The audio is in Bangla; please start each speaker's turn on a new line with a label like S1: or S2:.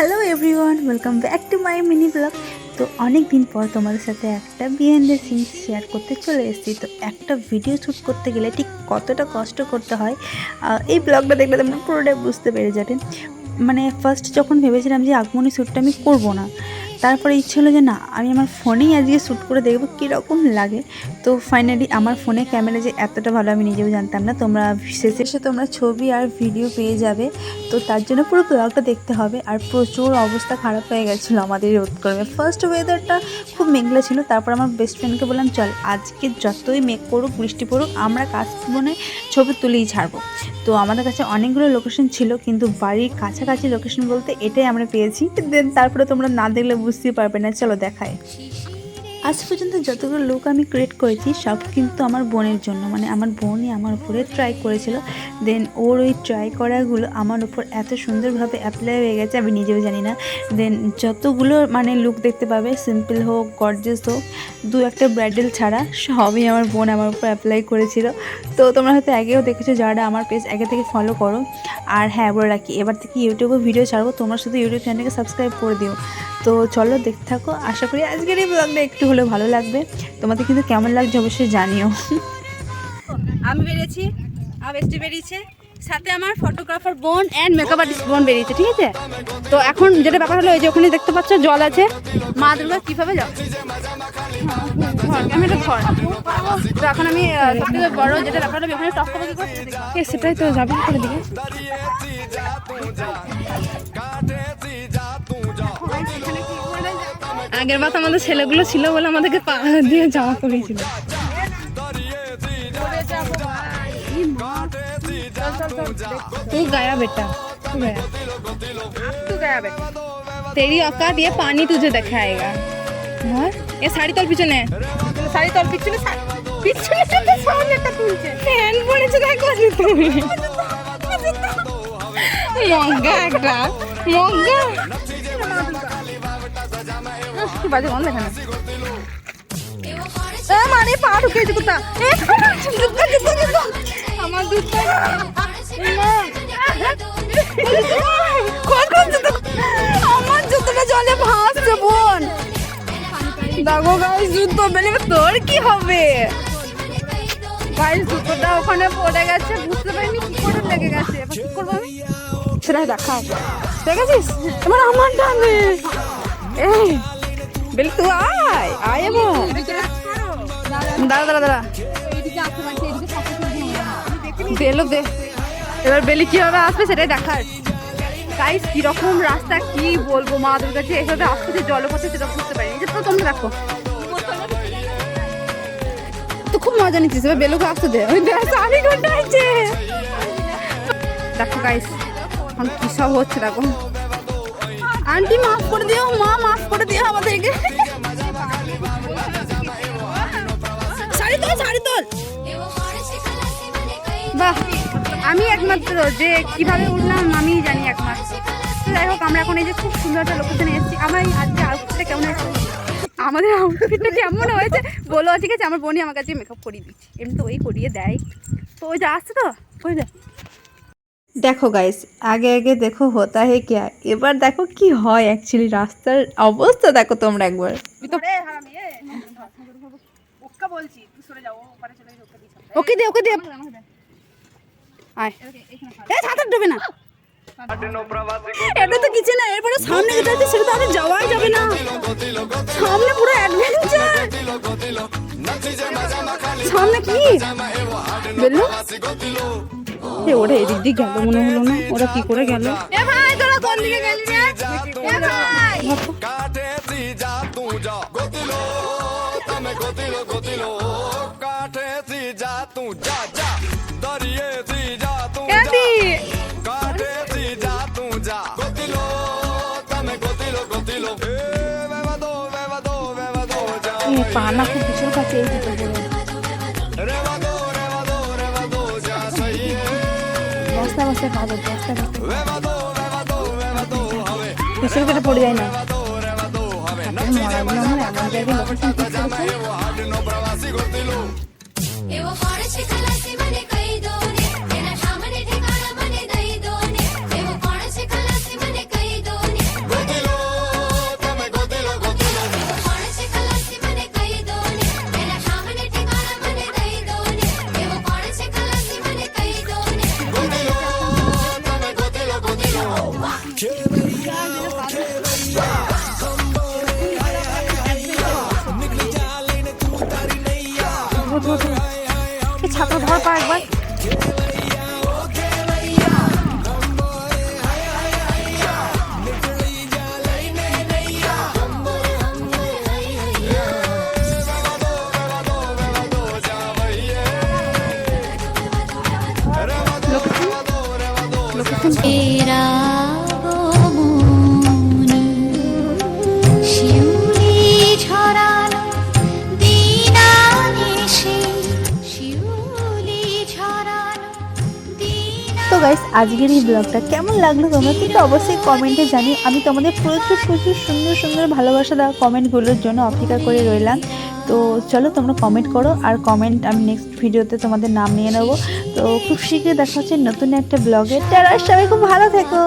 S1: Hello everyone welcome back to my mini blog তো অনেক দিন পর তোমাদের সাথে একটা বিহাইন্ড দ্য শেয়ার করতে চলে এসেছি। তো একটা ভিডিও শ্যুট করতে গেলে ঠিক কতটা কষ্ট করতে হয় এই ব্লগটা দেখলে তোমরা পুরোটাই বুঝতে পেরে যাবেন মানে ফার্স্ট যখন ভেবেছিলাম যে আগমনী শ্যুটটা আমি করব না তারপরে ইচ্ছে হলো যে না, আমি আমার ফোনেই আজকে শ্যুট করে দেখব কীরকম লাগে। তো ফাইনালি আমার ফোনে ক্যামেরা যে এতটা ভালো আমি নিজেও জানতাম না। তোমরা শেষে এসে তোমরা ছবি আর ভিডিও পেয়ে যাবে। তো তার জন্য পুরো ব্লগটা দেখতে হবে। আর প্রচুর অবস্থা খারাপ হয়ে গেছিল আমাদের রোদ করবে ফার্স্ট ওয়েদারটা খুব মেঘলা ছিল। তারপর আমার বেস্ট ফ্রেন্ডকে বললাম, চল, আজকে যতই মেঘ করুক, বৃষ্টি পড়ুক, আমরা কাশবনে ছবি তুলেই ছাড়বো। তো আমাদের কাছে অনেকগুলো লোকেশন ছিল, কিন্তু বাড়ির কাছাকাছি লোকেশন বলতে এটাই আমরা পেয়েছি। দেন তারপরে তোমরা না দেখলে বুঝতেই পারবে না চলো দেখায় আজ পর্যন্ত যতগুলো লুক আমি ক্রিয়েট করেছি, সব কিন্তু আমার বোনের জন্য। মানে আমার বোনই আমার উপরে ট্রাই করেছিল। দেন ওর ওই ট্রাই করাগুলো আমার উপর এত সুন্দরভাবে অ্যাপ্লাই হয়ে গেছে, আমি নিজেও জানি না। দেন যতগুলো মানে লুক দেখতে পাবে সিম্পল হোক গর্জেস হোক, দু একটা ব্রাইডাল ছাড়া, সবই আমার বোন আমার উপর অ্যাপ্লাই করেছিল। তো তোমরা হয়তো আগেও দেখেছ যারা আমার পেজ আগে থেকে ফলো করো। আর হ্যাঁ বলে রাখি, এবার থেকে ইউটিউবে ভিডিও ছাড়বো, তোমরা শুধু ইউটিউব চ্যানেলকে সাবস্ক্রাইব করে দিও। তো চলো দেখতে থাকো, আশা করি আজকের এই ব্লগটা একটু হলেও ভালো লাগবে। তোমাদের কিন্তু কেমন লাগছে অবশ্যই জানিও।
S2: আমি বেরিয়েছি আর বেস্টি বেরিয়েছে সাথে আমার ফটোগ্রাফার বোন অ্যান্ড মেকআপ আর্টিস্ট বোন বেরিয়েছে ঠিক আছে? তো এখন যেটা ব্যাপার হলো এই যে ওখানে দেখতে পাচ্ছ জল আছে। মা দুর্গা কীভাবে যাও? আমি এটা ঘর। তো এখন আমি বড় যেটা ব্যাপার হলো ওখানে টপ করব কি করে সেটাই তো যাবে করে দিকে আগের বার তো আমাদের ছেলেগুলো ছিল বলে আমাদেরকে পা দিয়ে জামা করিয়েছিল तू गया बेटा तू गया तू गया बेटा तेरी औकात ये पानी तुझे दिखाएगा और ये শাড়ি তোর পিছনে শাড়ি তোর পিছনে পিছনে তো সামনেটা তুলছে ফ্যান পড়েছে দেখো তুমি মগা একটা মগা আহ, কি বাজে গন্ধ এখানে। মানে পা দুধটা দুধটা আমার দুধটা জুতোটা জলে ভাসছে, বোন। দেখো গাইস জুতো বেলে তোর কি হবে? গাইস জুতোটা ওখানে পড়ে গেছে লেগে গেছে। সেটা দেখা দেখেছিস? এবার আমার ডানে দাঁড়া দাঁড়া দে এবার বেলি কীভাবে আসবে সেটাই দেখার। গাইস কীরকম রাস্তা, কি বলব মা দুর্গা যে এভাবে আসতে জলপথে সেটা বুঝতে পারিনি। যে তো, তোমরা দেখো। তো খুব মজা নিচ্ছিস। এবার বেলুকে আসতে দে। সাড়ে ঘণ্টা আছে? দেখো গাইস এখন কি সব হচ্ছে, দেখো। আন্টি, মাফ করে দিও, মা, মাফ করে দিও আমাদেরকে। তোল শাড়ি তোল। বাহ আমি একমাত্র যে কীভাবে উঠলাম আমি জানি একমাত্র। তো যাই হোক আমরা এখন এই যে খুব সুন্দর একটা লোকেশনে এসেছি। আমার এই আজকে আউটফিটটা কেমন হয়েছে? আমাদের আউটফিটটা কেমন হয়েছে? বলো ঠিক আছে আমার বোনই আমার কাছে মেকআপ করিয়ে দিচ্ছে। এমনি তো ওই করিয়ে দেয়। তো ওই যে আসছে তো ওই দেখ
S1: দেখো গাইস আগে আগে দেখো হতা হে ক্যা। এবার দেখো কি হয় অ্যাকচুয়ালি রাস্তার অবস্থা দেখো তোমরা একবার।
S2: ওকে দে ওকে দে। আয়। এ ছাতা ডুবে না। এটা তো কিছু না এরপরে সামনে যেটা আছে সেটা তো আগে যাওয়াই যাবে না। সামনে পুরো অ্যাডভেঞ্চার সামনে কি? বেলু এ ওরা এদিক দিয়ে গেল মনে হলো না। ওরা কি করে গেল? এ ভাই তোরা কোন দিকে গেলি রে? এ ভাই।
S3: কাঠেছি যা তু যা গতিলো তমে গতিলো গতিলো।
S2: বস্তা
S3: রেবাদো রেবাদো রেবাদো হবে
S2: পিছন কেটে পড়ে যায় না
S3: রেবাদো রেবাদো হবে
S2: মরাগুলো আমার এমন জায়গায় লোকেশন ঠিক করেছে ছাত্র ধর পা একবার।
S1: গাইস আজকের এই ব্লগটা কেমন লাগল তোমরা কিন্তু অবশ্যই কমেন্টে জানি আমি তোমাদের প্রচুর প্রচুর, সুন্দর সুন্দর ভালোবাসা দেওয়া কমেন্টগুলোর জন্য অপেক্ষা করে রইলাম। তো চলো তোমরা কমেন্ট করো আর কমেন্ট আমি নেক্সট ভিডিওতে তোমাদের নাম নিয়ে নেব। তো খুব শীঘ্রই দেখা হচ্ছে নতুন একটা ব্লগে তারা সবাই খুব ভালো থেকো।